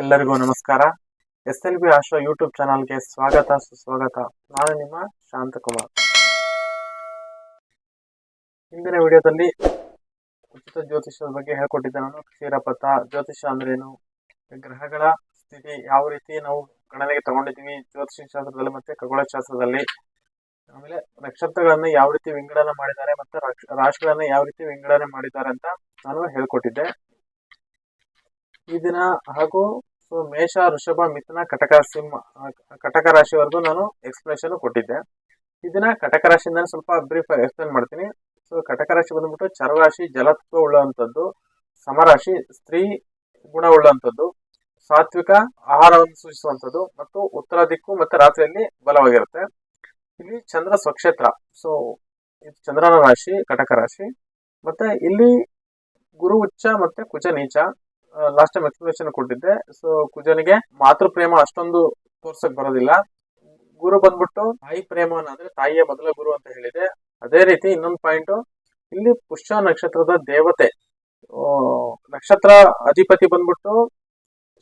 ಎಲ್ಲರಿಗೂ ನಮಸ್ಕಾರ. S L B astro YouTube ಚಾನಲ್ಗೆ ಸ್ವಾಗತ, ಸುಸ್ವಾಗತ. ನಾನು ನಿಮ್ಮ ಶಾಂತಕುಮಾರ್. ಹಿಂದಿನ ವಿಡಿಯೋದಲ್ಲಿ ಉಚಿತ ಜ್ಯೋತಿಷ್ಯದ ಬಗ್ಗೆ ಹೇಳ್ಕೊಟ್ಟಿದ್ದೆ ನಾನು. ಕ್ಷೀರಪಥ. ಜ್ಯೋತಿಷ ಅಂದ್ರೇನು? ಗ್ರಹಗಳ ಸ್ಥಿತಿ ಯಾವ ರೀತಿ? ನಾವು ಗಣನೆಗೆ ತಗೊಂಡಿದ್ದೀವಿ ಜ್ಯೋತಿಷ್ಯ ಶಾಸ್ತ್ರದಲ್ಲಿ ಮತ್ತೆ ಖಗೋಳ ಶಾಸ್ತ್ರದಲ್ಲಿ. ಆಮೇಲೆ ನಕ್ಷತ್ರಗಳನ್ನ ಯಾವ ರೀತಿ ವಿಂಗಡಣೆ ಮಾಡಿದ್ದಾರೆ ಮತ್ತೆ ರಾಶಿಗಳನ್ನು ಯಾವ ರೀತಿ ವಿಂಗಡಣೆ ಮಾಡಿದ್ದಾರೆ ಅಂತ ನಾನು ಹೇಳ್ಕೊಟ್ಟಿದ್ದೆ. ಈ ದಿನ ಹಾಗೂ ಸೊ ಮೇಷ, ಋಷಭ, ಮಿಥುನ, ಕಟಕ, ಸಿಂಹ ಕಟಕ ರಾಶಿವರೆಗೂ ನಾನು ಎಕ್ಸ್ಪ್ಲೇಷನ್ ಕೊಟ್ಟಿದ್ದೆ. ಇದನ್ನ ಕಟಕ ರಾಶಿಯಿಂದ ಸ್ವಲ್ಪ ಬ್ರೀಫ್ ಎಕ್ಸ್ಪ್ಲೇನ್ ಮಾಡ್ತೀನಿ. ಸೊ ಕಟಕ ರಾಶಿ ಬಂದ್ಬಿಟ್ಟು ಚರರಾಶಿ, ಜಲತ್ವ ಉಳ್ಳಂಥದ್ದು, ಸಮರಾಶಿ, ಸ್ತ್ರೀ ಗುಣ ಉಳ್ಳಂಥದ್ದು, ಸಾತ್ವಿಕ ಆಹಾರವನ್ನು ಸೂಚಿಸುವಂಥದ್ದು ಮತ್ತು ಉತ್ತರ ದಿಕ್ಕು ಮತ್ತು ರಾತ್ರಿಯಲ್ಲಿ ಬಲವಾಗಿರುತ್ತೆ. ಇಲ್ಲಿ ಚಂದ್ರ ಸ್ವಕ್ಷೇತ್ರ. ಸೊ ಇದು ಚಂದ್ರನ ರಾಶಿ, ಕಟಕ ರಾಶಿ. ಮತ್ತೆ ಇಲ್ಲಿ ಗುರು, ಉಚ್ಚ ಮತ್ತೆ ಕುಚ ನೀಚ. ಲಾಸ್ಟ್ ಟೈಮ್ ಎಕ್ಸ್ಪ್ಲನೇಷನ್ ಕೊಟ್ಟಿದ್ದೆ. ಸೊ ಕುಜನಿಗೆ ಮಾತೃ ಪ್ರೇಮ ಅಷ್ಟೊಂದು ತೋರ್ಸಕ್ ಬರೋದಿಲ್ಲ. ಗುರು ಬಂದ್ಬಿಟ್ಟು ತಾಯಿ ಪ್ರೇಮ ಅಂದ್ರೆ ತಾಯಿಯ ಮೊದಲ ಗುರು ಅಂತ ಹೇಳಿದೆ. ಅದೇ ರೀತಿ ಇನ್ನೊಂದು ಪಾಯಿಂಟ್ ಇಲ್ಲಿ ಪುಷ್ಯ ನಕ್ಷತ್ರದ ದೇವತೆ ನಕ್ಷತ್ರ ಅಧಿಪತಿ ಬಂದ್ಬಿಟ್ಟು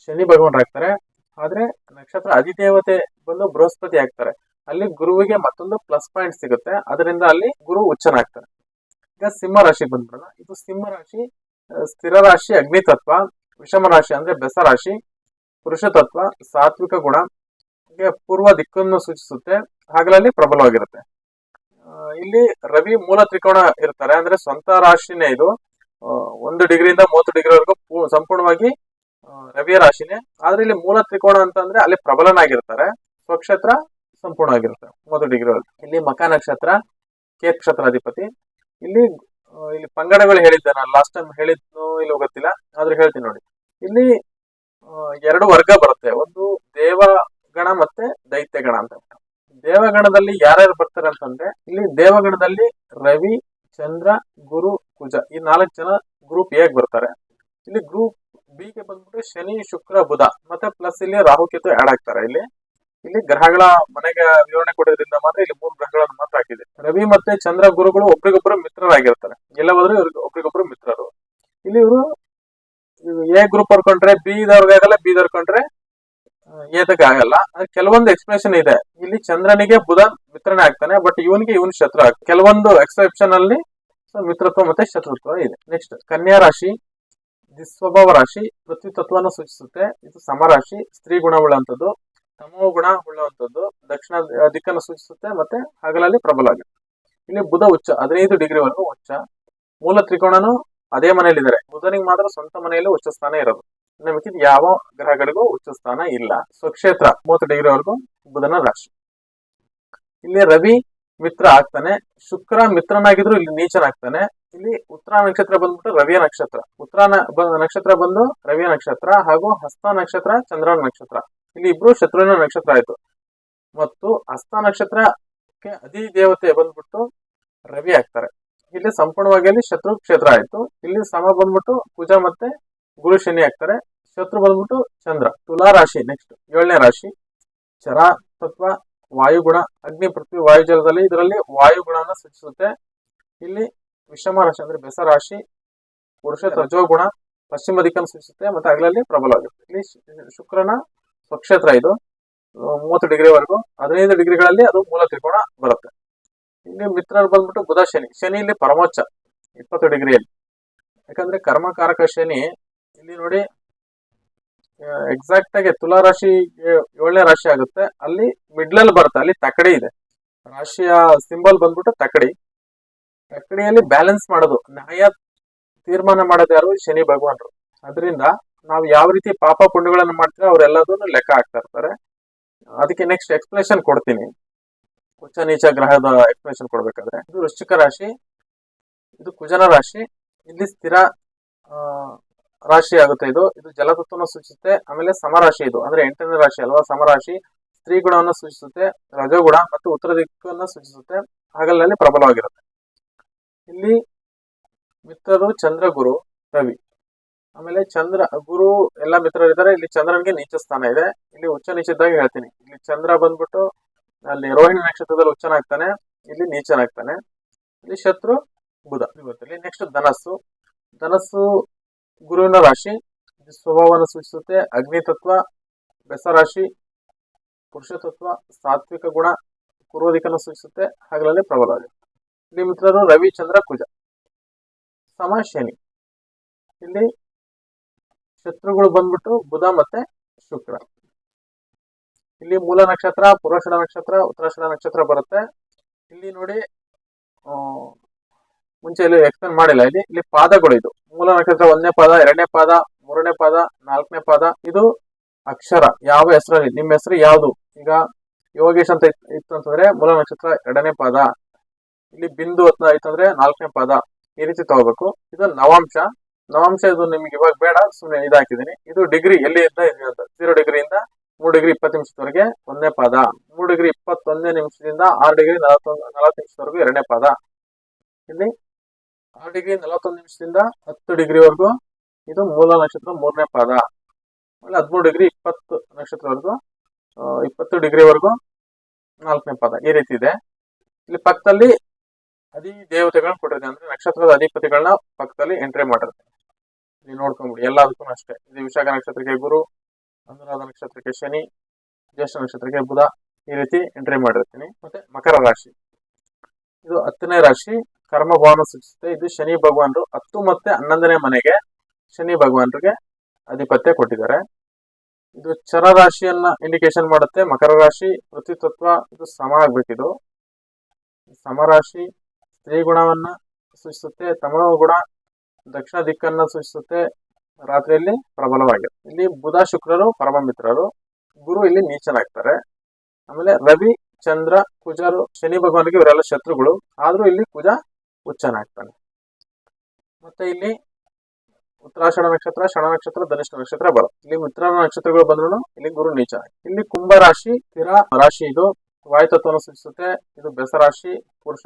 ಶನಿ ಭಗವಾನರಾಗ್ತಾರೆ ಆದ್ರೆ ನಕ್ಷತ್ರ ಅಧಿದೇವತೆ ಬಂದು ಬೃಹಸ್ಪತಿ ಆಗ್ತಾರೆ. ಅಲ್ಲಿ ಗುರುವಿಗೆ ಮತ್ತೊಂದು ಪ್ಲಸ್ ಪಾಯಿಂಟ್ ಸಿಗುತ್ತೆ. ಅದರಿಂದ ಅಲ್ಲಿ ಗುರು ಉಚ್ಚನಾಗ್ತಾರೆ ಈಗ ಸಿಂಹ ರಾಶಿಗೆ ಬಂದ್ಬಿಡೋಣ. ಇದು ಸಿಂಹ ರಾಶಿ ಸ್ಥಿರ ರಾಶಿ ಅಗ್ನಿ ತತ್ವ ವಿಷಮ ರಾಶಿ ಅಂದ್ರೆ ಬೆಸ ರಾಶಿ. ಪುರುಷ ತತ್ವ ಸಾತ್ವಿಕ ಗುಣ ಪೂರ್ವ ದಿಕ್ಕನ್ನು ಸೂಚಿಸುತ್ತೆ. ಹಾಗಲಲ್ಲಿ ಪ್ರಬಲವಾಗಿರುತ್ತೆ. ಇಲ್ಲಿ ರವಿ ಮೂಲ ತ್ರಿಕೋಣ ಇರ್ತಾರೆ. ಅಂದ್ರೆ ಸ್ವಂತ ರಾಶಿನೇ ಇದು. ಒಂದು ಡಿಗ್ರಿಯಿಂದ ಮೂವತ್ತು ಡಿಗ್ರಿವರೆಗೂ ಸಂಪೂರ್ಣವಾಗಿ ರವಿಯ ರಾಶಿನೇ. ಆದ್ರೆ ಇಲ್ಲಿ ಮೂಲ ತ್ರಿಕೋಣ ಅಂತಂದ್ರೆ ಅಲ್ಲಿ ಪ್ರಬಲನಾಗಿರ್ತಾರೆ. ಸ್ವಕ್ಷೇತ್ರ ಸಂಪೂರ್ಣವಾಗಿರುತ್ತೆ. ಮೂವತ್ತು ಡಿಗ್ರಿ ಇಲ್ಲಿ ಮಕ ನಕ್ಷತ್ರ, ಕೇತ್ ಕ್ಷೇತ್ರಾಧಿಪತಿ. ಇಲ್ಲಿ ಇಲ್ಲಿ ಪಂಗಡಗಳು ಹೇಳಿದ್ದೆ ನಾನು ಲಾಸ್ಟ್ ಟೈಮ್ ಹೇಳಿದ್ನು ಇಲ್ಲಿ ಗೊತ್ತಿಲ್ಲ, ಆದ್ರೆ ಹೇಳ್ತೀನಿ ನೋಡಿ. ಇಲ್ಲಿ ಎರಡು ವರ್ಗ ಬರುತ್ತೆ. ಒಂದು ದೇವಗಣ ಮತ್ತೆ ದೈತ್ಯಗಣ ಅಂತ. ದೇವಗಣದಲ್ಲಿ ಯಾರ್ಯಾರು ಬರ್ತಾರೆ ಅಂತಂದ್ರೆ, ಇಲ್ಲಿ ದೇವಗಣದಲ್ಲಿ ರವಿ, ಚಂದ್ರ, ಗುರು, ಕುಜ. ಈ ನಾಲ್ಕು ಜನ ಗ್ರೂಪ್ ಎಗ್ ಬರ್ತಾರೆ. ಇಲ್ಲಿ ಗ್ರೂಪ್ ಬಿ ಗೆ ಬಂದ್ಬಿಟ್ಟು ಶನಿ, ಶುಕ್ರ, ಬುಧ. ಮತ್ತೆ ಪ್ಲಸ್ ಇಲ್ಲಿ ರಾಹುಕೇತು ಆಡ್ ಆಗ್ತಾರೆ ಇಲ್ಲಿ. ಇಲ್ಲಿ ಗ್ರಹಗಳ ಮನೆಗೆ ವಿವರಣೆ ಕೊಡೋದ್ರಿಂದ ಮಾತ್ರ ಇಲ್ಲಿ ಮೂರು ಗ್ರಹಗಳನ್ನು ಮಾತ್ರ ಹಾಕಿದೆ. ರವಿ ಮತ್ತೆ ಚಂದ್ರ ಗುರುಗಳು ಒಬ್ರಿಗೊಬ್ಬರು ಮಿತ್ರರಾಗಿರ್ತಾರೆ. ಎಲ್ಲ ಹೋದ್ರು ಇವ್ರಿಗೆ ಒಬ್ರಿಗೊಬ್ರು ಮಿತ್ರರು. ಇಲ್ಲಿ ಇವರು ಎ ಗ್ರೂಪ್ ಹೊರ್ಕೊಂಡ್ರೆ ಬಿ ದವ್ರಿಗೆ ಆಗಲ್ಲ, ಬಿ ದರ್ಕೊಂಡ್ರೆ ಏದಕ್ಕೆ ಆಗಲ್ಲ. ಕೆಲವೊಂದು ಎಕ್ಸ್ಪ್ರೆಷನ್ ಇದೆ. ಇಲ್ಲಿ ಚಂದ್ರನಿಗೆ ಬುಧ ಮಿತ್ರನೇ ಆಗ್ತಾನೆ, ಬಟ್ ಇವನಿಗೆ ಇವನ್ ಶತ್ರು ಆಗ್ತಾನೆ ಕೆಲವೊಂದು ಎಕ್ಸೆಪ್ಷನ್ ಅಲ್ಲಿ ಮಿತ್ರತ್ವ ಮತ್ತೆ ಶತ್ರುತ್ವ ಇದೆ. ನೆಕ್ಸ್ಟ್ ಕನ್ಯಾ ರಾಶಿ ನಿಸ್ವಭಾವ ರಾಶಿ, ಪೃಥ್ವಿ ತತ್ವವನ್ನು ಸೂಚಿಸುತ್ತೆ. ಇದು ಸಮರಾಶಿ, ಸ್ತ್ರೀ ಗುಣ ಉಳ್ಳಂಥದ್ದು ತಮೋ ಗುಣ ಉಳ್ಳುವಂಥದ್ದು. ದಕ್ಷಿಣ ದಿಕ್ಕನ್ನು ಸೂಚಿಸುತ್ತೆ ಮತ್ತೆ ಹಗಲಲ್ಲಿ ಪ್ರಬಲ ಆಗುತ್ತೆ ಇಲ್ಲಿ ಬುಧ ಉಚ್ಚ, ಹದಿನೈದು ಡಿಗ್ರಿವರೆಗೂ ಉಚ್ಚ. ಮೂಲ ತ್ರಿಕೋಣನು ಅದೇ ಮನೆಯಲ್ಲಿದ್ದಾರೆ. ಬುಧನಿಗೆ ಮಾತ್ರ ಸ್ವಂತ ಮನೆಯಲ್ಲಿ ಉಚ್ಚ ಸ್ಥಾನ ಇರೋದು. ಮಿಕ್ಕಿದ ಯಾವ ಗ್ರಹಗಳಿಗೂ ಉಚ್ಚ ಸ್ಥಾನ ಇಲ್ಲ. ಸ್ವಕ್ಷೇತ್ರ ಮೂವತ್ತು ಡಿಗ್ರಿವರೆಗೂ ಬುಧನ ರಾಶಿ. ಇಲ್ಲಿ ರವಿ ಮಿತ್ರ ಆಗ್ತಾನೆ. ಶುಕ್ರ ಮಿತ್ರನಾಗಿದ್ರು ಇಲ್ಲಿ ನೀಚನಾಗ್ತಾನೆ ಇಲ್ಲಿ ಉತ್ತರ ನಕ್ಷತ್ರ ಬಂದ್ಬಿಟ್ಟು ರವಿಯ ನಕ್ಷತ್ರ. ಉತ್ತರ ನಕ್ಷತ್ರ ಬಂದು ರವಿಯ ನಕ್ಷತ್ರ ಹಾಗೂ ಹಸ್ತ ನಕ್ಷತ್ರ ಚಂದ್ರನ ನಕ್ಷತ್ರ. ಇಲ್ಲಿ ಇಬ್ರು ಶತ್ರುವಿನ ನಕ್ಷತ್ರ ಆಯ್ತು. ಮತ್ತು ಅಸ್ತ ನಕ್ಷತ್ರಕ್ಕೆ ಅಧಿ ದೇವತೆ ಬಂದ್ಬಿಟ್ಟು ರವಿ ಆಗ್ತಾರೆ. ಇಲ್ಲಿ ಸಂಪೂರ್ಣವಾಗಿ ಅಲ್ಲಿ ಶತ್ರು ಕ್ಷೇತ್ರ ಆಯ್ತು. ಇಲ್ಲಿ ಸಮ ಬಂದ್ಬಿಟ್ಟು ಪೂಜಾ ಮತ್ತೆ ಗುರು ಶನಿ ಆಗ್ತಾರೆ. ಶತ್ರು ಬಂದ್ಬಿಟ್ಟು ಚಂದ್ರ, ತುಲಾ ರಾಶಿ ನೆಕ್ಸ್ಟ್ ಏಳನೇ ರಾಶಿ. ಚರ, ತತ್ವ, ವಾಯುಗುಣ, ಅಗ್ನಿ, ಪೃಥ್ವಿ ವಾಯುಜಲದಲ್ಲಿ ಇದರಲ್ಲಿ ವಾಯುಗುಣನ ಸೂಚಿಸುತ್ತೆ. ಇಲ್ಲಿ ವಿಷಮ ರಾಶಿ ಅಂದ್ರೆ ಬೆಸ ರಾಶಿ, ಪುರುಷ ರಜೋಗುಣ ಪಶ್ಚಿಮ ದಿಕ್ಕನ್ನು ಸೂಚಿಸುತ್ತೆ, ಮತ್ತೆ ಅಗಲಲ್ಲಿ ಪ್ರಬಲವಾಗಿರುತ್ತೆ. ಇಲ್ಲಿ ಶುಕ್ರನ ಸ್ವಕ್ಷೇತ್ರ ಇದು. ಮೂವತ್ತು ಡಿಗ್ರಿವರೆಗೂ ಹದಿನೈದು ಡಿಗ್ರಿಗಳಲ್ಲಿ ಅದು ಮೂಲ ತ್ರಿಕೋಣ ಬರುತ್ತೆ. ಇಲ್ಲಿ ಮಿತ್ರರು ಬಂದ್ಬಿಟ್ಟು ಬುಧ ಶನಿ. ಶನಿ ಇಲ್ಲಿ ಪರಮೋಚ್ಚ. ಇಪ್ಪತ್ತು ಡಿಗ್ರಿಯಲ್ಲಿ. ಯಾಕಂದ್ರೆ ಕರ್ಮಕಾರಕ ಶನಿ ಇಲ್ಲಿ ನೋಡಿ ಎಕ್ಸಾಕ್ಟ್ ಆಗಿ ತುಲಾ ರಾಶಿ ಏಳನೇ ರಾಶಿ ಆಗುತ್ತೆ. ಅಲ್ಲಿ ಮಿಡ್ಲಲ್ಲಿ ಬರುತ್ತೆ. ಅಲ್ಲಿ ತಕಡಿ ಇದೆ. ರಾಶಿಯ ಸಿಂಬಲ್ ಬಂದ್ಬಿಟ್ಟು ತಕಡಿ. ತಕಡಿಯಲ್ಲಿ ಬ್ಯಾಲೆನ್ಸ್ ಮಾಡೋದು. ನ್ಯಾಯ ತೀರ್ಮಾನ ಮಾಡೋದು ಯಾರು? ಶನಿ ಭಗವಾನರು ಅದರಿಂದ ನಾವು ಯಾವ ರೀತಿ ಪಾಪ ಪುಣ್ಯಗಳನ್ನು ಮಾಡ್ತೀವಿ ಅವರೆಲ್ಲದನ್ನು ಲೆಕ್ಕ ಹಾಕ್ತಾ ಇರ್ತಾರೆ. ಅದಕ್ಕೆ ನೆಕ್ಸ್ಟ್ ಎಕ್ಸ್ಪ್ಲೇಷನ್ ಕೊಡ್ತೀನಿ. ಉಚ್ಚ ನೀಚ ಗ್ರಹದ ಎಕ್ಸ್ಪ್ಲೇಷನ್ ಕೊಡ್ಬೇಕಾದ್ರೆ. ಇದು ವೃಶ್ಚಿಕ ರಾಶಿ, ಇದು ಕುಜನ ರಾಶಿ. ಇಲ್ಲಿ ಸ್ಥಿರ ರಾಶಿ ಆಗುತ್ತೆ ಇದು. ಇದು ಜಲತತ್ವನ ಸೂಚಿಸುತ್ತೆ. ಆಮೇಲೆ ಸಮರಾಶಿ ಇದು. ಅಂದ್ರೆ ಎಂಟನೇ ರಾಶಿ ಅಲ್ವಾ? ಸಮರಾಶಿ. ಸ್ತ್ರೀ ಗುಣವನ್ನು ಸೂಚಿಸುತ್ತೆ, ರಜೋಗುಣ ಮತ್ತು ಉತ್ತರ ದಿಕ್ಕನ್ನು ಸೂಚಿಸುತ್ತೆ. ಹಗಲಿನಲ್ಲಿ ಪ್ರಬಲವಾಗಿರುತ್ತೆ. ಇಲ್ಲಿ ಮಿತ್ರರು ಚಂದ್ರಗುರು ರವಿ. ಆಮೇಲೆ ಚಂದ್ರ, ಗುರು ಎಲ್ಲ ಮಿತ್ರರಿದ್ದಾರೆ ಇಲ್ಲಿ ಚಂದ್ರನಿಗೆ ನೀಚ ಸ್ಥಾನ ಇದೆ. ಇಲ್ಲಿ ಉಚ್ಚ ನೀಚಿದ್ದಾಗ ಹೇಳ್ತೀನಿ. ಇಲ್ಲಿ ಚಂದ್ರ ಬಂದ್ಬಿಟ್ಟು ಅಲ್ಲಿ ರೋಹಿಣಿ ನಕ್ಷತ್ರದಲ್ಲಿ ಉಚ್ಚನಾಗ್ತಾನೆ ಇಲ್ಲಿ ನೀಚನಾಗ್ತಾನೆ ಇಲ್ಲಿ ಶತ್ರು, ಬುಧ ಇವತ್ತಲ್ಲಿ ನೆಕ್ಸ್ಟ್ ಧನಸ್ಸು. ಧನಸ್ಸು ಗುರುವಿನ ರಾಶಿ. ಸ್ವಭಾವವನ್ನು ಸೂಚಿಸುತ್ತೆ. ಅಗ್ನಿ ತತ್ವ ಬೆಸರಾಶಿ ಪುರುಷ ತತ್ವ, ಸಾತ್ವಿಕ ಗುಣ ಪೂರ್ವ ದಿಕ್ಕನ್ನು ಸೂಚಿಸುತ್ತೆ. ಹಗಲಲ್ಲಿ ಪ್ರಬಲವಾಗಿದೆ ಇಲ್ಲಿ ಮಿತ್ರರು ರವಿಚಂದ್ರ ಕುಜ. ಸಮ ಶನಿ ಇಲ್ಲಿ ಶತ್ರುಗಳು ಬಂದ್ಬಿಟ್ಟು ಬುಧ ಮತ್ತೆ ಶುಕ್ರ. ಇಲ್ಲಿ ಮೂಲ ನಕ್ಷತ್ರ ಪೂರ್ವಷಡ ನಕ್ಷತ್ರ ಉತ್ತರಾಷಡ ನಕ್ಷತ್ರ ಬರುತ್ತೆ. ಇಲ್ಲಿ ನೋಡಿ ಮುಂಚೆ ಇಲ್ಲಿ ಎಕ್ಸ್ಪ್ಲೇನ್ ಮಾಡಿಲ್ಲ. ಇಲ್ಲಿ ಇಲ್ಲಿ ಪಾದಗಳು ಇದು. ಮೂಲ ನಕ್ಷತ್ರ ಒಂದನೇ ಪಾದ, ಎರಡನೇ ಪಾದ, ಮೂರನೇ ಪಾದ, ನಾಲ್ಕನೇ ಪಾದ. ಇದು ಅಕ್ಷರ. ಯಾವ ಹೆಸರಲ್ಲಿ? ನಿಮ್ಮ ಹೆಸರು ಯಾವುದು? ಈಗ ಯೋಗೇಶ್ ಅಂತ ಇತ್- ಇತ್ತು ಅಂತಂದ್ರೆ ಮೂಲ ನಕ್ಷತ್ರ ಎರಡನೇ ಪಾದ. ಇಲ್ಲಿ ಬಿಂದು ಅಂತ ಇತ್ತಂದ್ರೆ ನಾಲ್ಕನೇ ಪಾದ. ಈ ರೀತಿ ತಗೋಬೇಕು. ಇದು ನವಾಂಶ. ನವಾಂಶ ಇದು ನಿಮ್ಗೆ ಇವಾಗ ಬೇಡ ಸುಮ್ಮನೆ ಇದಾಕಿದೀನಿ ಇದು ಡಿಗ್ರಿ ಎಲ್ಲಿ ಇದ್ದ ಜೀರೋ ಡಿಗ್ರಿಯಿಂದ ಮೂರು ಡಿಗ್ರಿ ಇಪ್ಪತ್ತು ನಿಮಿಷದವರೆಗೆ ಒಂದನೇ ಪಾದ. ಮೂರು ಡಿಗ್ರಿ ಇಪ್ಪತ್ತೊಂದನೇ ನಿಮಿಷದಿಂದ ಆರು ಡಿಗ್ರಿ ನಲವತ್ತೊಂದು ನಲವತ್ತು ನಿಮಿಷದವರೆಗೂ ಎರಡನೇ ಪಾದ. ಇಲ್ಲಿ ಆರು ಡಿಗ್ರಿ ನಲವತ್ತೊಂದು ನಿಮಿಷದಿಂದ ಹತ್ತು ಡಿಗ್ರಿವರೆಗೂ ಇದು ಮೂಲ ನಕ್ಷತ್ರ ಮೂರನೇ ಪಾದ. ಆಮೇಲೆ ಹದಿಮೂರು ಡಿಗ್ರಿ ಇಪ್ಪತ್ತು ನಕ್ಷತ್ರವರೆಗೂ ಇಪ್ಪತ್ತು ಡಿಗ್ರಿವರೆಗೂ ನಾಲ್ಕನೇ ಪಾದ. ಈ ರೀತಿ ಇದೆ. ಇಲ್ಲಿ ಪಕ್ಕದಲ್ಲಿ ಅಧಿ ದೇವತೆಗಳನ್ನ ಕೊಟ್ಟಿದೆ ಅಂದ್ರೆ ನಕ್ಷತ್ರದ ಅಧಿಪತಿಗಳನ್ನ ಪಕ್ಕದಲ್ಲಿ ಎಂಟ್ರಿ ಮಾಡಿರುತ್ತೆ ಇಲ್ಲಿ ನೋಡ್ಕೊಂಡ್ಬಿಡಿ ಎಲ್ಲದಕ್ಕೂ ಅಷ್ಟೇ. ಇದು ವಿಶಾಖ ನಕ್ಷತ್ರಕ್ಕೆ ಗುರು, ಅನುರಾಧ ನಕ್ಷತ್ರಕ್ಕೆ ಶನಿ, ಜ್ಯೇಷ್ಠ ನಕ್ಷತ್ರಕ್ಕೆ ಬುಧ ಈ ರೀತಿ ಎಂಟ್ರಿ ಮಾಡಿರ್ತೀನಿ. ಮತ್ತೆ ಮಕರ ರಾಶಿ. ಇದು ಹತ್ತನೇ ರಾಶಿ. ಕರ್ಮ ಭವನ ಸೂಚಿಸುತ್ತೆ ಇದು ಶನಿ ಭಗವಾನರು ಹತ್ತು ಮತ್ತೆ ಹನ್ನೊಂದನೇ ಮನೆಗೆ ಶನಿ ಭಗವಾನರಿಗೆ ಅಧಿಪತ್ಯ ಕೊಟ್ಟಿದ್ದಾರೆ. ಇದು ಚರ ರಾಶಿಯನ್ನ ಇಂಡಿಕೇಶನ್ ಮಾಡುತ್ತೆ. ಮಕರ ರಾಶಿ ಪೃಥ್ವಿ ತತ್ವ ಇದು. ಸಮ ಆಗ್ಬೇಕಿದು ಸಮರಾಶಿ ಸ್ತ್ರೀ ಗುಣವನ್ನ ಸೂಚಿಸುತ್ತೆ ತಮೋ ಗುಣ ದಕ್ಷಿಣ ದಿಕ್ಕನ್ನ ಸೂಚಿಸುತ್ತೆ ರಾತ್ರಿಯಲ್ಲಿ ಪ್ರಬಲವಾಗಿದೆ ಇಲ್ಲಿ ಬುಧ ಶುಕ್ರರು ಪರಮ ಮಿತ್ರರು ಗುರು ಇಲ್ಲಿ ನೀಚನಾಗ್ತಾರೆ ಆಮೇಲೆ ರವಿ, ಚಂದ್ರ, ಕುಜರು, ಶನಿ ಭಗವಾನಿಗೆ ಇವರೆಲ್ಲ ಶತ್ರುಗಳು. ಆದ್ರೂ ಇಲ್ಲಿ ಕುಜ ಉಚ್ಚನಾಗ್ತಾನೆ ಮತ್ತೆ ಇಲ್ಲಿ ಉತ್ತರಾಷಣ ನಕ್ಷತ್ರ ಶಣ ನಕ್ಷತ್ರ, ಧನಿಷ್ಠ ನಕ್ಷತ್ರ ಬರ ಇಲ್ಲಿ ಮಿತ್ರ ನಕ್ಷತ್ರಗಳು ಬಂದ್ರು ಇಲ್ಲಿ ಗುರು ನೀಚ ಇಲ್ಲಿ ಕುಂಭ ರಾಶಿ ಸ್ಥಿರ ರಾಶಿ ಇದು. ವಾಯು ತತ್ವವನ್ನು ಸೂಚಿಸುತ್ತೆ. ಇದು ಬೆಸರಾಶಿ ಪುರುಷ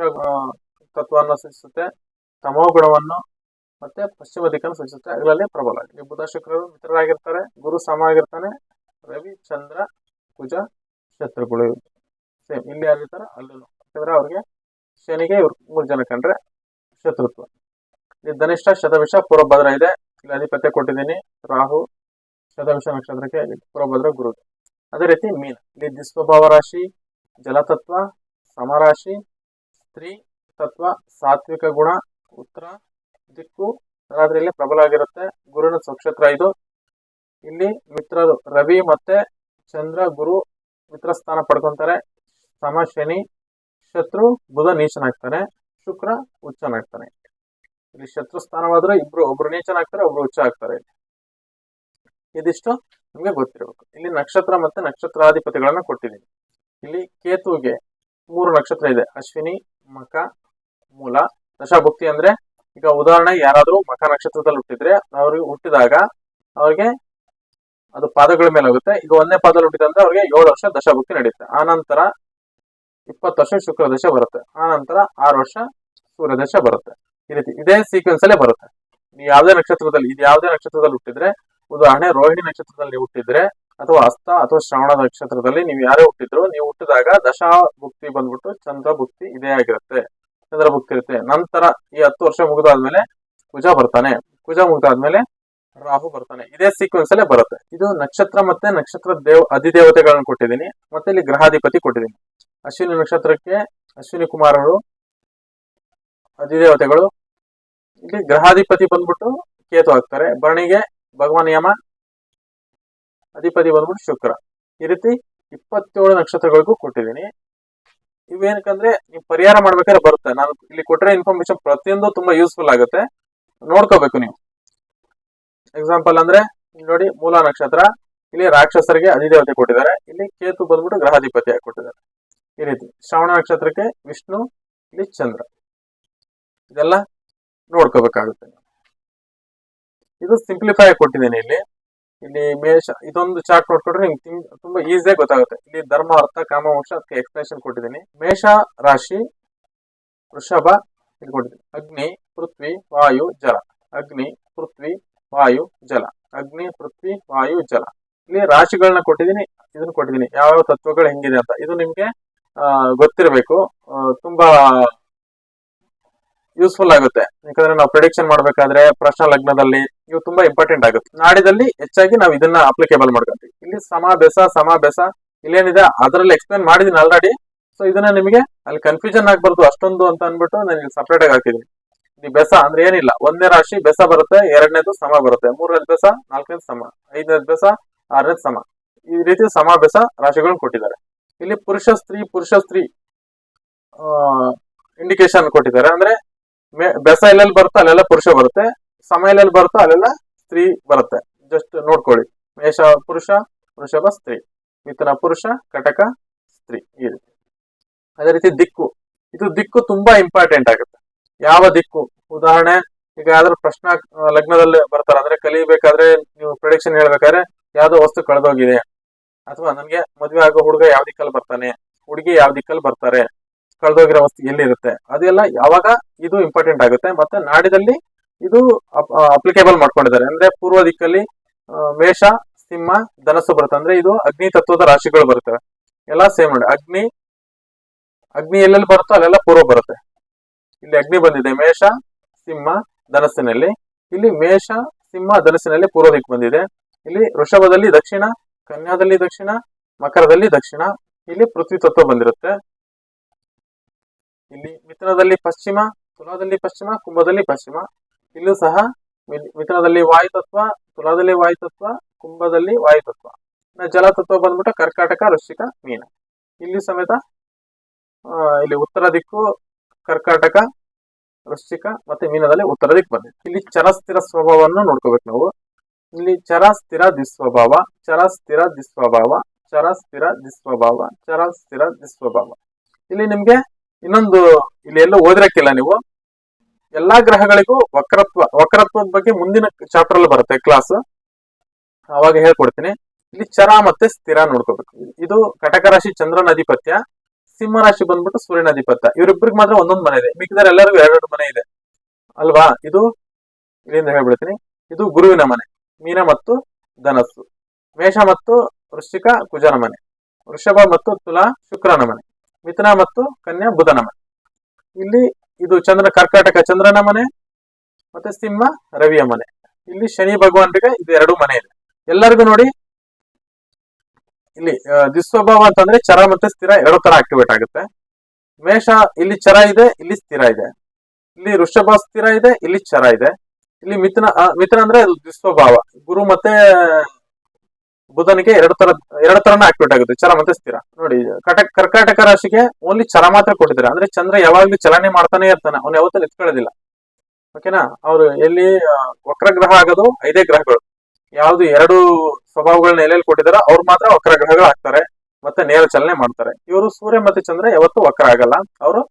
ತತ್ವವನ್ನು ಸೂಚಿಸುತ್ತೆ. ತಮೋ ಗುಣವನ್ನು ಮತ್ತೆ ಪಶ್ಚಿಮ ದಿಕ್ಕನ್ನು ಸೂಚಿಸುತ್ತೆ. ಅದರಲ್ಲೇ ಪ್ರಬಲ. ಇಲ್ಲಿ ಬುಧ ಶುಕ್ರರು ಮಿತ್ರರಾಗಿರ್ತಾರೆ. ಗುರು ಸಮ ಆಗಿರ್ತಾನೆ. ರವಿ, ಚಂದ್ರ, ಕುಜ, ಶತ್ರುಗಳು ಸೇಮ್. ಇಲ್ಲಿ ಯಾರಿರ್ತಾರೆ ಅಲ್ಲೂ ಯಾಕಂದ್ರೆ ಅವ್ರಿಗೆ ಶನಿಗೆ ಇವ್ರು ಮೂರು ಜನ ಕಂಡ್ರೆ ಶತ್ರುತ್ವ. ಇಲ್ಲಿ ಧನಿಷ್ಠ ಶತವಿಷ ಪೂರ್ವಭದ್ರ ಇದೆ. ಇಲ್ಲಿ ಅಧಿಪತ್ಯ ಕೊಟ್ಟಿದ್ದೀನಿ. ರಾಹು ಶತವಿಷ ನಕ್ಷತ್ರಕ್ಕೆ ಪೂರ್ವಭದ್ರ ಗುರು. ಅದೇ ರೀತಿ ಮೀನ. ಇಲ್ಲಿ ದಿಸ್ವಭಾವ ರಾಶಿ, ಜಲತತ್ವ, ಸಮರಾಶಿ, ಸ್ತ್ರೀ, ತತ್ವ, ಸಾತ್ವಿಕ ಗುಣ, ಉತ್ತರ ದಿಕ್ಕು ರಾತ್ರಿಯಲ್ಲಿ ಪ್ರಬಲ ಆಗಿರುತ್ತೆ ಗುರುನ ನಕ್ಷತ್ರ ಇದು. ಇಲ್ಲಿ ಮಿತ್ರರು ರವಿ ಮತ್ತೆ ಚಂದ್ರ, ಗುರು ಮಿತ್ರ ಸ್ಥಾನ ಪಡ್ಕೊಂತಾರೆ. ಸಮ, ಶನಿ, ಶತ್ರು, ಬುಧ ನೀಚನಾಗ್ತಾನೆ ಶುಕ್ರ ಉಚ್ಚನಾಗ್ತಾನೆ ಇಲ್ಲಿ ಶತ್ರು ಸ್ಥಾನವಾದ್ರೆ ಇಬ್ರು, ಒಬ್ರು ನೀಚನಾಗ್ತಾರೆ, ಒಬ್ರು ಉಚ್ಚ ಆಗ್ತಾರೆ. ಇದಿಷ್ಟು ನಿಮ್ಗೆ ಗೊತ್ತಿರಬೇಕು. ಇಲ್ಲಿ ನಕ್ಷತ್ರ ಮತ್ತೆ ನಕ್ಷತ್ರಾಧಿಪತಿಗಳನ್ನ ಕೊಟ್ಟಿದ್ದೀನಿ ಇಲ್ಲಿ ಕೇತುವಿಗೆ ಮೂರು ನಕ್ಷತ್ರ ಇದೆ. ಅಶ್ವಿನಿ, ಮಕ, ಮೂಲ, ದಶಾಭುಕ್ತಿ ಅಂದ್ರೆ ಈಗ ಉದಾಹರಣೆ, ಯಾರಾದರೂ ಮಕ ನಕ್ಷತ್ರದಲ್ಲಿ ಹುಟ್ಟಿದ್ರೆ ಅವ್ರಿಗೆ ಹುಟ್ಟಿದಾಗ ಅವ್ರಿಗೆ ಅದು ಪಾದಗಳ ಮೇಲೆ ಹೋಗುತ್ತೆ. ಈಗ ಒಂದೇ ಪಾದದಲ್ಲಿ ಹುಟ್ಟಿದಂದ್ರೆ ಅವ್ರಿಗೆ ಏಳು ವರ್ಷ ದಶಾಭುಕ್ತಿ ನಡೆಯುತ್ತೆ. ಆ ನಂತರ ಇಪ್ಪತ್ತು ವರ್ಷ ಶುಕ್ರ ದಶ ಬರುತ್ತೆ. ಆ ನಂತರ ಆರು ವರ್ಷ ಸೂರ್ಯ ದಶ ಬರುತ್ತೆ. ಈ ರೀತಿ ಇದೇ ಸೀಕ್ವೆನ್ಸ್ ಅಲ್ಲೇ ಬರುತ್ತೆ. ನೀವು ಯಾವುದೇ ನಕ್ಷತ್ರದಲ್ಲಿ, ಇದು ಯಾವುದೇ ನಕ್ಷತ್ರದಲ್ಲಿ ಹುಟ್ಟಿದ್ರೆ, ಉದಾಹರಣೆ, ರೋಹಿಣಿ ನಕ್ಷತ್ರದಲ್ಲಿ ಹುಟ್ಟಿದ್ರೆ ಅಥವಾ ಹಸ್ತ ಅಥವಾ ಶ್ರವಣ ನಕ್ಷತ್ರದಲ್ಲಿ ನೀವು ಯಾರೇ ಹುಟ್ಟಿದ್ರು, ನೀವು ಹುಟ್ಟಿದಾಗ ದಶಾ ಭುಕ್ತಿ ಬಂದ್ಬಿಟ್ಟು ಚಂದ್ರ ಭುಕ್ತಿ ಇದೇ ಆಗಿರುತ್ತೆ. ಚಂದ್ರ ಇರುತ್ತೆ. ನಂತರ ಈ ಹತ್ತು ವರ್ಷ ಮುಗಿದಾದ್ಮೇಲೆ ಕುಜ ಬರ್ತಾನೆ. ಕುಜ ಮುಗಿದಾದ್ಮೇಲೆ ರಾಹು ಬರ್ತಾನೆ. ಇದೇ ಸೀಕ್ವೆನ್ಸ್ ಅಲ್ಲೇ ಬರುತ್ತೆ. ಇದು ನಕ್ಷತ್ರ ಮತ್ತೆ ನಕ್ಷತ್ರ ದೇವ ಅಧಿದೇವತೆಗಳನ್ನ ಕೊಟ್ಟಿದ್ದೀನಿ. ಮತ್ತೆ ಇಲ್ಲಿ ಗ್ರಹಾಧಿಪತಿ ಕೊಟ್ಟಿದ್ದೀನಿ. ಅಶ್ವಿನಿ ನಕ್ಷತ್ರಕ್ಕೆ ಅಶ್ವಿನಿ ಕುಮಾರರು ಅಧಿದೇವತೆಗಳು. ಇಲ್ಲಿ ಗ್ರಹಾಧಿಪತಿ ಬಂದ್ಬಿಟ್ಟು ಕೇತು ಆಗ್ತಾರೆ. ಭರಣಿಗೆ ಭಗವಾನ್ ಯಮ, ಅಧಿಪತಿ ಬಂದ್ಬಿಟ್ಟು ಶುಕ್ರ. ಈ ರೀತಿ ಇಪ್ಪತ್ತೇಳು ನಕ್ಷತ್ರಗಳಿಗೂ ಕೊಟ್ಟಿದ್ದೀನಿ. ಇವೇನಕ್ಕಂದ್ರೆ ನೀವು ಪರಿಹಾರ ಮಾಡ್ಬೇಕಾದ್ರೆ ಬರುತ್ತೆ. ನಾನು ಇಲ್ಲಿ ಕೊಟ್ಟರೆ ಇನ್ಫಾರ್ಮೇಶನ್ ಪ್ರತಿಯೊಂದು ತುಂಬಾ ಯೂಸ್ಫುಲ್ ಆಗುತ್ತೆ. ನೋಡ್ಕೋಬೇಕು ನೀವು. ಎಕ್ಸಾಂಪಲ್ ಅಂದ್ರೆ ನೋಡಿ, ಮೂಲ ನಕ್ಷತ್ರ. ಇಲ್ಲಿ ರಾಕ್ಷಸರಿಗೆ ಅಧಿದೇವತೆ ಕೊಟ್ಟಿದ್ದಾರೆ. ಇಲ್ಲಿ ಕೇತು ಬಂದ್ಬಿಟ್ಟು ಗ್ರಹಾಧಿಪತಿಯಾಗಿ ಕೊಟ್ಟಿದ್ದಾರೆ. ಈ ರೀತಿ. ಶ್ರವಣ ನಕ್ಷತ್ರಕ್ಕೆ ವಿಷ್ಣು, ಇಲ್ಲಿ ಚಂದ್ರ. ಇದೆಲ್ಲ ನೋಡ್ಕೋಬೇಕಾಗುತ್ತೆ. ಇದು ಸಿಂಪ್ಲಿಫೈ ಕೊಟ್ಟಿದ್ದೀನಿ ಇಲ್ಲಿ. ಇಲ್ಲಿ ಮೇಷ, ಇದೊಂದು ಚಾರ್ಟ್ ನೋಡ್ಕೊಂಡ್ರೆ ನಿಮ್ಗೆ ತುಂಬಾ ಈಸಿಯಾಗಿ ಗೊತ್ತಾಗುತ್ತೆ. ಇಲ್ಲಿ ಧರ್ಮ, ಅರ್ಥ, ಕಾಮ ವಂಶ ಅದಕ್ಕೆ ಎಕ್ಸ್ಪ್ಲೇಷನ್ ಕೊಟ್ಟಿದ್ದೀನಿ. ಮೇಷ, ರಾಶಿ, ವೃಷಭ ಇಲ್ಲಿ ಕೊಟ್ಟಿದ್ದೀನಿ. ಅಗ್ನಿ, ಪೃಥ್ವಿ, ವಾಯು, ಜಲ. ಅಗ್ನಿ, ಪೃಥ್ವಿ, ವಾಯು, ಜಲ. ಅಗ್ನಿ, ಪೃಥ್ವಿ, ವಾಯು, ಜಲ. ಇಲ್ಲಿ ರಾಶಿಗಳನ್ನ ಕೊಟ್ಟಿದ್ದೀನಿ, ಇದನ್ನ ಕೊಟ್ಟಿದ್ದೀನಿ. ಯಾವ ತತ್ವಗಳು ಹೆಂಗಿದೆ ಅಂತ. ಇದು ನಿಮ್ಗೆ ಗೊತ್ತಿರಬೇಕು. ತುಂಬಾ ಯೂಸ್ಫುಲ್ ಆಗುತ್ತೆ. ಯಾಕಂದ್ರೆ ನಾವು ಪ್ರಿಡಿಕ್ಷನ್ ಮಾಡಬೇಕಾದ್ರೆ ಪ್ರಶ್ನ ಲಗ್ನದಲ್ಲಿ ಇವು ತುಂಬಾ ಇಂಪಾರ್ಟೆಂಟ್ ಆಗುತ್ತೆ. ನಾಡಿದಲ್ಲಿ ಹೆಚ್ಚಾಗಿ ನಾವು ಇದನ್ನ ಅಪ್ಲಿಕೇಬಲ್ ಮಾಡ್ಕೊಂತೀವಿ. ಇಲ್ಲಿ ಸಮ, ಬೆಸ ಸಮ, ಬೆಸ ಇಲ್ಲೇನಿದೆ, ಅದರಲ್ಲಿ ಎಕ್ಸ್ಪ್ಲೇನ್ ಮಾಡಿದೀನಿ ಆಲ್ರೆಡಿ ಸೊ ಇದನ್ನ ನಿಮಗೆ ಅಲ್ಲಿ ಕನ್ಫ್ಯೂಷನ್ ಆಗ್ಬಾರ್ದು, ಅಷ್ಟೊಂದು ಅಂತ ಅನ್ಬಿಟ್ಟು ನಾನು ಸಪ್ರೇಟ್ ಆಗಿ ಹಾಕಿದೀನಿ. ಬೆಸ ಅಂದ್ರೆ ಏನಿಲ್ಲ ಒಂದನೇ ರಾಶಿ ಬೆಸ ಬರುತ್ತೆ, ಎರಡನೇದು ಸಮ ಬರುತ್ತೆ. ಮೂರನೇದು ಬೆಸ, ನಾಲ್ಕನೇದು ಸಮ, ಐದನೇದು ಬೆಸ, ಆರನೇದು ಸಮ. ಈ ರೀತಿ ಸಮ, ಬೆಸ ರಾಶಿಗಳನ್ನ ಕೊಟ್ಟಿದ್ದಾರೆ. ಇಲ್ಲಿ ಪುರುಷ, ಸ್ತ್ರೀ ಪುರುಷ, ಸ್ತ್ರೀ ಇಂಡಿಕೇಶನ್ ಕೊಟ್ಟಿದ್ದಾರೆ. ಅಂದ್ರೆ ಬೆಸ ಎಲ್ಲೆಲ್ಲಿ ಬರುತ್ತೋ, ಅಲ್ಲೆಲ್ಲ ಪುರುಷ ಬರುತ್ತೆ. ಸಮಯ ಎಲ್ಲೆಲ್ಲಿ ಬರುತ್ತೋ, ಅಲ್ಲೆಲ್ಲ ಸ್ತ್ರೀ ಬರುತ್ತೆ. ಜಸ್ಟ್ ನೋಡ್ಕೊಳ್ಳಿ. ಮೇಷ ಪುರುಷ, ವೃಷಭ ಸ್ತ್ರೀ. ಮಿಥುನ ಪುರುಷ, ಕಟಕ ಸ್ತ್ರೀ. ಈ ರೀತಿ. ಅದೇ ರೀತಿ ದಿಕ್ಕು. ಇದು ದಿಕ್ಕು ತುಂಬಾ ಇಂಪಾರ್ಟೆಂಟ್ ಆಗುತ್ತೆ. ಯಾವ ದಿಕ್ಕು? ಉದಾಹರಣೆ, ಈಗ ಯಾವ್ದಾದ್ರು ಪ್ರಶ್ನ, ಲಗ್ನದಲ್ಲಿ ಬರ್ತಾರ ಅಂದ್ರೆ ಕಲಿಬೇಕಾದ್ರೆ ನೀವು ಪ್ರೊಡಿಕ್ಷನ್ ಹೇಳ್ಬೇಕಾದ್ರೆ ಯಾವ್ದೋ ವಸ್ತು ಕಳೆದೋಗಿದೆ. ಅಥವಾ ನನ್ಗೆ ಮದ್ವೆ ಆಗೋ ಹುಡುಗ ಯಾವ ದಿಕ್ಕಲ್ಲಿ ಬರ್ತಾನೆ? ಹುಡುಗಿ ಯಾವ ದಿಕ್ಕಲ್ಲಿ ಬರ್ತಾರೆ? ಕಳೆದೋಗಿರೋ ವಸ್ತು ಎಲ್ಲಿರುತ್ತೆ? ಅದೆಲ್ಲ ಯಾವಾಗ ಇದು ಇಂಪಾರ್ಟೆಂಟ್ ಆಗುತ್ತೆ? ಮತ್ತೆ ನಾಡಿದಲ್ಲಿ ಇದು ಅಪ್ಲಿಕೇಬಲ್ ಮಾಡ್ಕೊಂಡಿದ್ದಾರೆ. ಅಂದ್ರೆ ಪೂರ್ವ ದಿಕ್ಕಲ್ಲಿ ಮೇಷ, ಸಿಂಹ, ಧನಸ್ಸು ಬರುತ್ತೆ. ಅಂದ್ರೆ ಇದು ಅಗ್ನಿ ತತ್ವದ ರಾಶಿಗಳು ಬರುತ್ತವೆ ಎಲ್ಲ ಸೇಮ್ ನೋಡಿ. ಅಗ್ನಿ ಅಗ್ನಿ ಎಲ್ಲೆಲ್ಲಿ ಬರುತ್ತೋ ಅಲ್ಲೆಲ್ಲ ಪೂರ್ವ ಬರುತ್ತೆ. ಇಲ್ಲಿ ಅಗ್ನಿ ಬಂದಿದೆ. ಮೇಷ, ಸಿಂಹ, ಧನಸ್ಸಿನಲ್ಲಿ. ಇಲ್ಲಿ ಮೇಷ, ಸಿಂಹ, ಧನಸ್ಸಿನಲ್ಲಿ ಪೂರ್ವ ದಿಕ್ಕು ಬಂದಿದೆ. ಇಲ್ಲಿ ವೃಷಭದಲ್ಲಿ ದಕ್ಷಿಣ, ಕನ್ಯಾದಲ್ಲಿ ದಕ್ಷಿಣ, ಮಕರದಲ್ಲಿ ದಕ್ಷಿಣ. ಇಲ್ಲಿ ಪೃಥ್ವಿ ತತ್ವ ಬಂದಿರುತ್ತೆ. ಇಲ್ಲಿ ಮಿಥುನದಲ್ಲಿ ಪಶ್ಚಿಮ, ತುಲಾದಲ್ಲಿ ಪಶ್ಚಿಮ, ಕುಂಭದಲ್ಲಿ ಪಶ್ಚಿಮ. ಇಲ್ಲೂ ಸಹ ಮಿಥುನದಲ್ಲಿ ವಾಯುತತ್ವ, ತುಲಾದಲ್ಲಿ ವಾಯುತತ್ವ, ಕುಂಭದಲ್ಲಿ ವಾಯುತತ್ವ. ಜಲತತ್ವ ಬಂದ್ಬಿಟ್ಟು ಕರ್ಕಾಟಕ, ವೃಶ್ಚಿಕ, ಮೀನ. ಇಲ್ಲಿ ಸಮೇತ ಇಲ್ಲಿ ಉತ್ತರ ದಿಕ್ಕು ಕರ್ಕಾಟಕ, ವೃಶ್ಚಿಕ ಮತ್ತೆ ಮೀನದಲ್ಲಿ ಉತ್ತರ ದಿಕ್ಕು ಬಂದಿದೆ. ಇಲ್ಲಿ ಚರಸ್ಥಿರ ಸ್ವಭಾವವನ್ನು ನೋಡ್ಕೋಬೇಕು ನಾವು. ಇಲ್ಲಿ ಚರ ಸ್ಥಿರ ದಿಸ್ವಭಾವ, ಚರ ಸ್ಥಿರ ದಿಸ್ವಭಾವ, ಚರ ಸ್ಥಿರ ದಿಸ್ವಭಾವ, ಚರ ಸ್ಥಿರ ದಿಸ್ವಭಾವ. ಇಲ್ಲಿ ನಿಮ್ಗೆ ಇನ್ನೊಂದು ಇಲ್ಲಿ ಎಲ್ಲ ಓದಿರಕ್ಕಿಲ್ಲ ನೀವು. ಎಲ್ಲಾ ಗ್ರಹಗಳಿಗೂ ವಕ್ರತ್ವ, ವಕ್ರತ್ವದ ಬಗ್ಗೆ ಮುಂದಿನ ಚಾಪ್ಟರ್ ಅಲ್ಲಿ ಬರುತ್ತೆ ಕ್ಲಾಸ್ ಅವಾಗ ಹೇಳ್ಕೊಡ್ತೀನಿ. ಇಲ್ಲಿ ಚರ ಮತ್ತೆ ಸ್ಥಿರ ನೋಡ್ಕೋಬೇಕು. ಇದು ಕಟಕ ರಾಶಿ ಚಂದ್ರನ ಅಧಿಪತ್ಯ, ಸಿಂಹ ರಾಶಿ ಬಂದ್ಬಿಟ್ಟು ಸೂರ್ಯನ ಅಧಿಪತ್ಯ. ಇವ್ರಿಬ್ರಿಗೆ ಮಾತ್ರ ಒಂದೊಂದು ಮನೆ ಇದೆ. ಮಿಕ್ಕಿದ್ರೆ ಎಲ್ಲರಿಗೂ ಎರಡೆರಡು ಮನೆ ಇದೆ. ಅಲ್ವಾ? ಇದು ಇಲ್ಲಿಂದ ಹೇಳ್ಬಿಡ್ತೀನಿ. ಇದು ಗುರುವಿನ ಮನೆ, ಮೀನ ಮತ್ತು ಧನಸ್ಸು. ಮೇಷ ಮತ್ತು ವೃಶ್ಚಿಕ ಕುಜನ ಮನೆ. ವೃಷಭ ಮತ್ತು ತುಲಾ ಶುಕ್ರನ ಮನೆ. ಮಿಥುನ ಮತ್ತು ಕನ್ಯಾ ಬುಧನ ಮನೆ. ಇಲ್ಲಿ ಇದು ಚಂದ್ರ ಕರ್ಕಾಟಕ ಚಂದ್ರನ ಮನೆ ಮತ್ತೆ ಸಿಂಹ ರವಿಯ ಮನೆ. ಇಲ್ಲಿ ಶನಿ ಭಗವಾನ್ರಿಗೆ ಇದು ಎರಡು ಮನೆ ಇದೆ. ಎಲ್ಲರಿಗೂ ನೋಡಿ. ಇಲ್ಲಿ ದಿಸ್ವಭಾವ ಅಂತಂದ್ರೆ ಚರ ಮತ್ತೆ ಸ್ಥಿರ ಎರಡು ತರ ಆಕ್ಟಿವೇಟ್ ಆಗುತ್ತೆ. ಮೇಷ ಇಲ್ಲಿ ಚರ ಇದೆ, ಇಲ್ಲಿ ಸ್ಥಿರ ಇದೆ. ಇಲ್ಲಿ ವೃಷಭ ಸ್ಥಿರ ಇದೆ, ಇಲ್ಲಿ ಚರ ಇದೆ. ಇಲ್ಲಿ ಮಿಥುನ ಮಿಥುನ ಅಂದ್ರೆ ಅದು ದುಸ್ವಭಾವ ಗುರು ಮತ್ತೆ ಬುಧನಿಗೆ ಎರಡು ತರ, ಎರಡು ತರನ ಆಕ್ಟಿವೇಟ್ ಆಗುತ್ತೆ. ಚರ ಮತ್ತೆ ಸ್ಥಿರ. ನೋಡಿ, ಕಟಕ್, ಕರ್ಕಾಟಕ ರಾಶಿಗೆ ಓನ್ಲಿ ಚರ ಮಾತ್ರ ಕೊಟ್ಟಿದ್ದಾರೆ. ಅಂದ್ರೆ ಚಂದ್ರ ಯಾವಾಗ್ಲೂ ಚಲನೆ ಮಾಡ್ತಾನೆ ಇರ್ತಾನೆ. ಅವ್ನು ಯಾವತ್ತೂ ಎತ್ಕೊಳ್ಳೋದಿಲ್ಲ. ಓಕೆನಾ ಅವರು ಎಲ್ಲಿ ವಕ್ರಗ್ರಹ ಆಗೋದು? ಐದೇ ಗ್ರಹಗಳು. ಯಾವ್ದು ಎರಡು ಸ್ವಭಾವಗಳನ್ನ ಎಲ್ಲೆಲ್ಲಿ ಕೊಟ್ಟಿದಾರ ಅವ್ರು ಮಾತ್ರ ವಕ್ರಗ್ರಹಗಳು ಆಗ್ತಾರೆ. ಮತ್ತೆ ನೇರ ಚಲನೆ ಮಾಡ್ತಾರೆ. ಇವರು ಸೂರ್ಯ ಮತ್ತೆ ಚಂದ್ರ ಯಾವತ್ತೂ ವಕ್ರ ಆಗಲ್ಲ. ಅವರು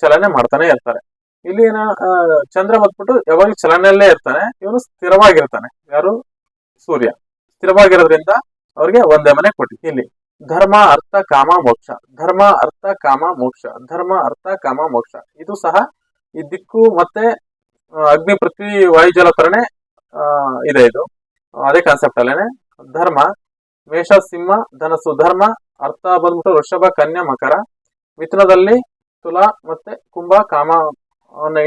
ಚಲನೆ ಮಾಡ್ತಾನೆ ಇರ್ತಾರೆ. ಇಲ್ಲಿ ಏನ ಚಂದ್ರ ಬಂದ್ಬಿಟ್ಟು ಯಾವಾಗ್ಲೂ ಚಲನೆಯಲ್ಲೇ ಇರ್ತಾನೆ. ಇವನು ಸ್ಥಿರವಾಗಿರ್ತಾನೆ. ಯಾರು? ಸೂರ್ಯ. ಸ್ಥಿರವಾಗಿರೋದ್ರಿಂದ ಅವ್ರಿಗೆ ಒಂದೇ ಮನೆ ಕೊಟ್ಟಿದ್ದು ಇಲ್ಲಿ ಧರ್ಮ, ಅರ್ಥ, ಕಾಮ, ಮೋಕ್ಷ. ಧರ್ಮ, ಅರ್ಥ, ಕಾಮ, ಮೋಕ್ಷ. ಧರ್ಮ, ಅರ್ಥ, ಕಾಮ, ಮೋಕ್ಷ. ಇದು ಸಹ ಈ ದಿಕ್ಕು ಮತ್ತೆ ಅಗ್ನಿ, ಪೃಥ್ವಿ ವಾಯುಜಲ ತರನೇ ಇದೆ ಇದು. ಅದೇ ಕಾನ್ಸೆಪ್ಟ್ ಅಲ್ಲೇನೆ. ಧರ್ಮ, ಮೇಷ, ಸಿಂಹ, ಧನಸ್ಸು. ಧರ್ಮ, ಅರ್ಥ, ಬಂದ್ಬಿಟ್ಟು ವೃಷಭ, ಕನ್ಯಾ, ಮಕರ. ಮಿಥುನದಲ್ಲಿ ತುಲಾ ಮತ್ತೆ ಕುಂಭ, ಕಾಮ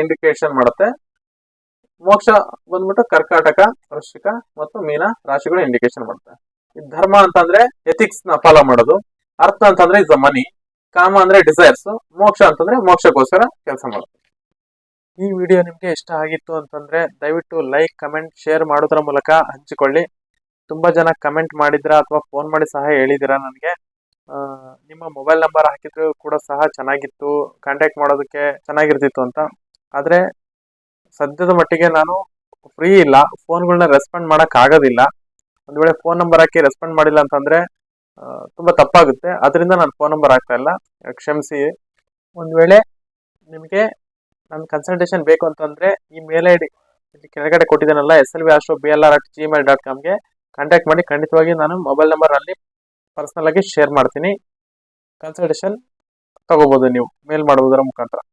ಇಂಡಿಕೇಶನ್ ಮಾಡುತ್ತೆ. ಮೋಕ್ಷ ಬಂದ್ಬಿಟ್ಟು ಕರ್ಕಾಟಕ, ವೃಶ್ಚಿಕ ಮತ್ತು ಮೀನ ರಾಶಿಗಳು ಇಂಡಿಕೇಶನ್ ಮಾಡುತ್ತೆ. ಧರ್ಮ ಅಂತಂದ್ರೆ ಎಥಿಕ್ಸ್ನ ಫಾಲೋ ಮಾಡೋದು. ಅರ್ಥ ಅಂತಂದ್ರೆ ಇಸ್ ಮನಿ ಕಾಮ ಅಂದ್ರೆ ಡಿಸೈರ್ಸ್ ಮೋಕ್ಷ ಅಂತಂದ್ರೆ ಮೋಕ್ಷಕ್ಕೋಸ್ಕರ ಕೆಲಸ ಮಾಡೋದು ಈ ವಿಡಿಯೋ ನಿಮ್ಗೆ ಇಷ್ಟ ಆಗಿತ್ತು ಅಂತಂದ್ರೆ ದಯವಿಟ್ಟು ಲೈಕ್ ಕಮೆಂಟ್ ಶೇರ್ ಮಾಡೋದ್ರ ಮೂಲಕ ಹಂಚಿಕೊಳ್ಳಿ. ತುಂಬಾ ಜನ ಕಮೆಂಟ್ ಮಾಡಿದ್ರ ಅಥವಾ ಫೋನ್ ಮಾಡಿ ಸಹ ಹೇಳಿದಿರ ನನಗೆ. ನಿಮ್ಮ ಮೊಬೈಲ್ ನಂಬರ್ ಹಾಕಿದ್ರು ಕೂಡ ಸಹ ಚೆನ್ನಾಗಿತ್ತು. ಕಾಂಟ್ಯಾಕ್ಟ್ ಮಾಡೋದಕ್ಕೆ ಚೆನ್ನಾಗಿರ್ತಿತ್ತು ಅಂತ. ಆದ್ರೆ ಸದ್ಯದ ಮಟ್ಟಿಗೆ ನಾನು ಫ್ರೀ ಇಲ್ಲ. ಫೋನ್ಗಳನ್ನ ರೆಸ್ಪಾಂಡ್ ಮಾಡಕ್ ಆಗೋದಿಲ್ಲ. ಒಂದ್ ವೇಳೆ ಫೋನ್ ನಂಬರ್ ಹಾಕಿ ರೆಸ್ಪಾಂಡ್ ಮಾಡಿಲ್ಲ ಅಂತಂದ್ರೆ ತುಂಬಾ ತಪ್ಪಾಗುತ್ತೆ. ಅದರಿಂದ ನಾನು ಫೋನ್ ನಂಬರ್ ಹಾಕ್ತಾ ಇಲ್ಲ. ಕ್ಷಮಿಸಿ. ಒಂದ್ ವೇಳೆ ನಿಮಗೆ ನನ್ನ ಕನ್ಸಲ್ಟೇಷನ್ ಬೇಕು ಅಂತಂದ್ರೆ ಈ ಮೇಲ್ ಐ ಡಿ ಕೆಳಗಡೆ ಕೊಟ್ಟಿದ್ದೇನಲ್ಲ S L V astro B L R at Gmail dot ಕಾಮ್ಗೆ contact ಮಾಡಿ ಖಂಡಿತವಾಗಿ ನಾನು ಮೊಬೈಲ್ ನಂಬರ್ ಅಲ್ಲಿ ಪರ್ಸನಲ್ ಆಗಿ ಶೇರ್ ಮಾಡ್ತೀನಿ. ಕನ್ಸಲ್ಟೇಷನ್ ತಗೋಬಹುದು ನೀವು. ಮೇಲ್ ಮಾಡುವುದರ ಮುಖಾಂತರ.